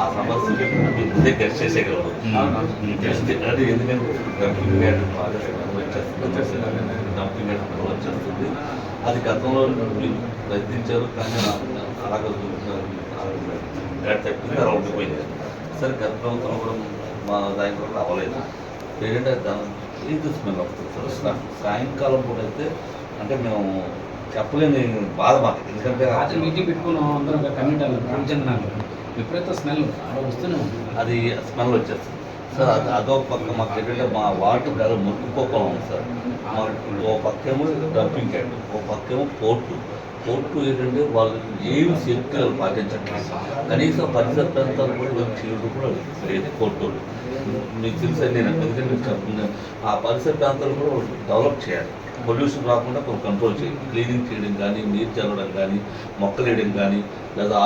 ఆ సమస్య ముందే గెస్ట్ చేసేయగలరు. అది ఎందుకంటే డంపింగ్ వచ్చేస్తుంది. అది గతంలో ప్రయత్నించారు కానీ అలాగే యాడ్ రౌండ్ పోయింది సరే గత ప్రభుత్వం కూడా మా దాని కూడా అవ్వలేదు ఏంటంటే దాని ఇది స్మెల్ వస్తుంది. సాయంకాలం కూడా అయితే అంటే మేము చెప్పలేని బాధ మాకు. ఎందుకంటే రాత్రి మీటింగ్ పెట్టుకున్నాం అందరం కమ్యూనిటీ రామచంద్రాలు విపరీత స్మెల్. అలా వస్తూనే అది స్మెల్ వచ్చేస్తుంది. సార్ అది అదో పక్క మాకు ఏంటంటే మా వాటర్ కాదు మురుకుపోకం ఉంది సార్ ఓ పక్కేమో డంపింగ్ యార్డ్ ఓ పక్కేమో పోర్టు. కోర్టు ఏంటంటే వాళ్ళు ఏమి శక్తులను పాటించట్లేదు. కనీసం పరిసర ప్రాంతాలు కూడా వీళ్ళు చేయడం కూడా లేదు కోర్టు వాళ్ళు. మీకు తెలుసా నేను ఎందుకంటే ఆ పరిసర ప్రాంతాలు కూడా డెవలప్ చేయాలి. పొల్యూషన్ రాకుండా కొంచెం కంట్రోల్ చేయాలి. క్లీనింగ్ చేయడం కానీ నీరు చల్లడం కానీ మొక్కలు వేయడం కానీ లేదా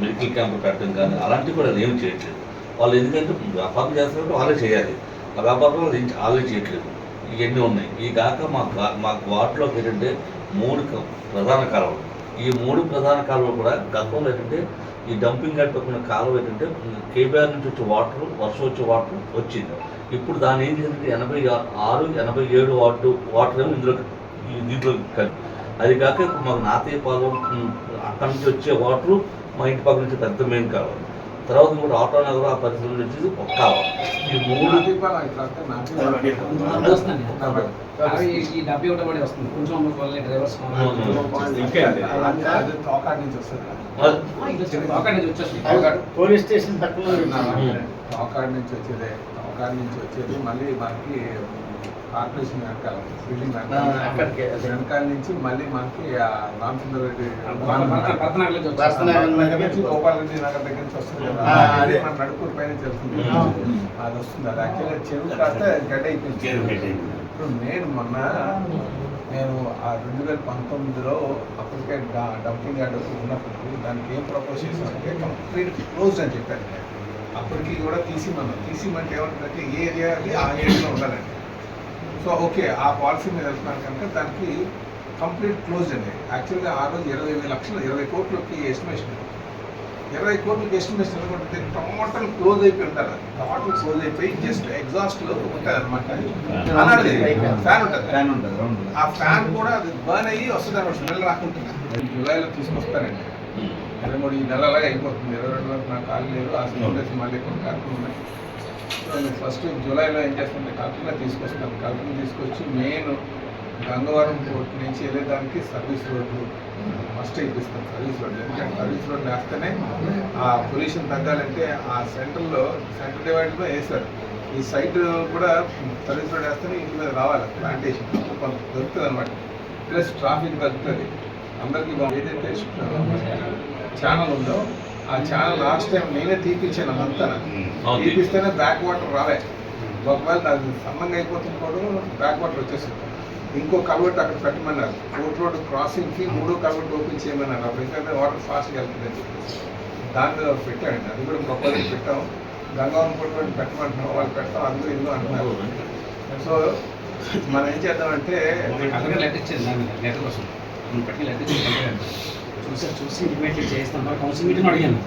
మెడికల్ క్యాంప్ పెట్టడం కానీ అలాంటివి కూడా ఏం చేయట్లేదు. వాళ్ళు ఎందుకంటే వ్యాపారం చేస్తున్నట్టు వాళ్ళే చేయాలి. ఆ వ్యాపారంలో ఆలోచించట్లేదు వాళ్ళే చేయట్లేదు ఇవన్నీ ఉన్నాయి. ఈ కాక మా మా వార్డులోకి ఏంటంటే మూడు క- ప్రధాన కాలువలు. ఈ మూడు ప్రధాన కాలువలు కూడా గతంలో ఏంటంటే ఈ డంపింగ్ యార్డ్ పక్కన కాలువ ఏంటంటే కేబీఆర్ నుంచి వచ్చే వాటర్ వర్షం వచ్చే వాటర్ వచ్చింది. ఇప్పుడు దాని ఏం చేసింది ఎనభై ఆరు ఎనభై ఏడు వాటర్ వాటర్ ఏమో ఇందులో దీంట్లో కలిపి అది కాక మాకు నాతయ్య పాలెం అక్కడి నుంచి వచ్చే వాటర్ మా ఇంటి పక్క నుంచి పెద్ద మెయిన్ కావాలి తర్వాత కూడా ఆటో నగరం ఆ పరిసరం నుంచి ఒక కావాలి ఈ మూడు డబ్బీ ఒకటి వస్తుంది. కొంచెం డ్రైవర్స్ పోలీస్ స్టేషన్ తోకాడ నుంచి వచ్చేదే. తోకాడ నుంచి వచ్చేది. మళ్ళీ మనకి కార్పొరేషన్ వెనకాల బిల్డింగ్ వెనకాల. నుంచి మళ్ళీ మనకి ఆ రామచంద్ర రెడ్డి గోపాల్ రెడ్డి నగర్ దగ్గర నుంచి వస్తుంది కదా. అది. మన నడుపూరు పైన ఆ. అది వస్తుంది. అది యాక్చువల్గా చెరువు కాస్త గడ్డ అయిపోయింది. ఇప్పుడు నేను మొన్న నేను ఆ రెండు వేల పంతొమ్మిదిలో అప్పటికే డంపింగ్ యార్డ్ ఉన్నప్పుడు దానికి ఏం ప్రపోజ్ చేశానంటే కంప్లీట్ క్లోజ్ అని చెప్పాను. అప్పటికి కూడా తీసిమన్నాను తీసిమంటే ఏమంటుందంటే ఏ ఏరియా ఆ ఏరియాలో ఉండాలండి సో ఓకే ఆ పాలసీ మీద వెళ్తున్నాను కనుక దానికి కంప్లీట్ క్లోజ్ అండి. యాక్చువల్గా ఆ రోజు ఇరవై లక్షలు ఇరవై కోట్లకి ఎస్టిమేషన్ ఇరవై కోట్లకి ఎస్టిమేషన్ అనుకుంటే టోటల్ క్లోజ్ అయిపోయి ఉంటారు టోటల్ క్లోజ్ అయిపోయి జస్ట్ ఎగ్జాస్ట్లో ఉంటుంది అనమాట ఫ్యాన్ ఉంటుంది. ఫ్యాన్ ఉంటుంది. ఆ ఫ్యాన్ కూడా అది బర్న్ అయ్యి వస్తుంది అనమాట స్మెల్ రాకుంటుంది జూలైలో తీసుకొస్తారండి ఇరవై మూడు ఈ నెల అలాగే అయిపోతుంది. ఇరవై రెండు నాకు ఖాళీ లేదు ఆ డేస్ మళ్ళీ కొన్ని కార్యక్రమం ఉన్నాయి. ఫస్ట్ జూలైలో ఏం చేస్తుంది కలెక్టర్గా తీసుకొస్తాను కల్పన తీసుకొచ్చి మెయిన్ గంగవరం పోర్ట్ నుంచి వెళ్ళేదానికి సర్వీస్ రోడ్లు మస్ట్ ఇప్పిస్తాం సర్వీస్ రోడ్లు ఎందుకంటే సర్వీస్ రోడ్లు వేస్తేనే ఆ పొల్యూషన్ తగ్గాలంటే ఆ సెంటర్లో సెంటర్ డివైడ్లో వేస్తారు. ఈ సైడ్ కూడా సర్వీస్ రోడ్ వేస్తేనే ఇంటి మీద రావాలి ప్లాంటేషన్ కొంత దొరుకుతుంది అనమాట ప్లస్ ట్రాఫిక్ తగ్గుతుంది. అందరికీ ఏదైతే ఛానల్ ఉందో ఆ ఛానల్ లాస్ట్ టైం నేనే తీపిచ్చాను అదంతా. అవును. తీపిస్తేనే బ్యాక్ వాటర్ రాలే. ఒకవేళ అది సన్నంగా అయిపోతుంది కూడా బ్యాక్ వాటర్ వచ్చేస్తుంది. ఇంకో కల్వర్ట్ అక్కడ పెట్టమన్నారు. కోర్ట్ రోడ్ క్రాసింగ్కి మూడో కల్వర్ట్ ఓపెన్ చేయమన్నారు. అప్పుడు ఎందుకంటే వాటర్ ఫాస్ట్గా వెళ్తుంది. అని చెప్పేసి దాంట్లో పెట్టామండి అది కూడా ప్రపోజల్ పెట్టాం. గంగావరం కోర్ట్ రోడ్ పెట్టమంటున్నాం. వాళ్ళు పెడతాం. అందరూ ఇల్లు అంటున్నారు. సో మనం ఏం చేద్దామంటే చూసి చూసి ఇమీడియట్లీ చేస్తాం మరి కౌన్సిల్ మీటింగ్ అడిగాను.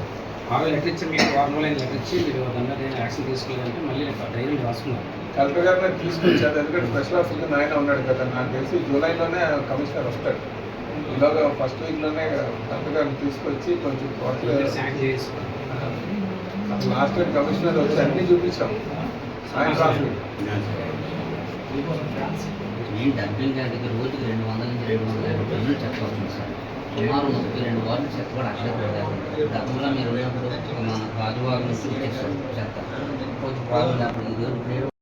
ఆ రోజు లెటర్ ఇచ్చి మీరు వారం రోజులు లెటర్ ఇచ్చి మీరు దాని మీద యాక్షన్ తీసుకోలేదంటే మళ్ళీ డైరీ రాసుకున్నారు కలెక్టర్ గారిని తీసుకొచ్చారు. ఎందుకంటే స్పెషల్ ఆఫీసర్ ఆయన ఉన్నాడు కదా నాకు తెలిసి జూలైలోనే కమిషనర్ వస్తాడు. ఈలోగా ఫస్ట్ వీక్లోనే కలెక్టర్ గారిని తీసుకొచ్చి కొంచెం లాస్ట్ టైం కమిషనర్ వచ్చి అన్ని చూపించాం. రాసి. ఈ డబ్బింగ్ గారికి రోజుకి రెండు వందల నుంచి రెండు వందల యాభై టన్నులు చెత్త వస్తుంది సార్. సుమారు ముప్పై రెండు వార్లు చెత్త కూడా అక్షయ పడతారు గతంలో మీరు ఉన్నప్పుడు మన రాజువారి నుంచి చెత్త కొంచెం ప్రాబ్లం లేకపోతే ఈరోజు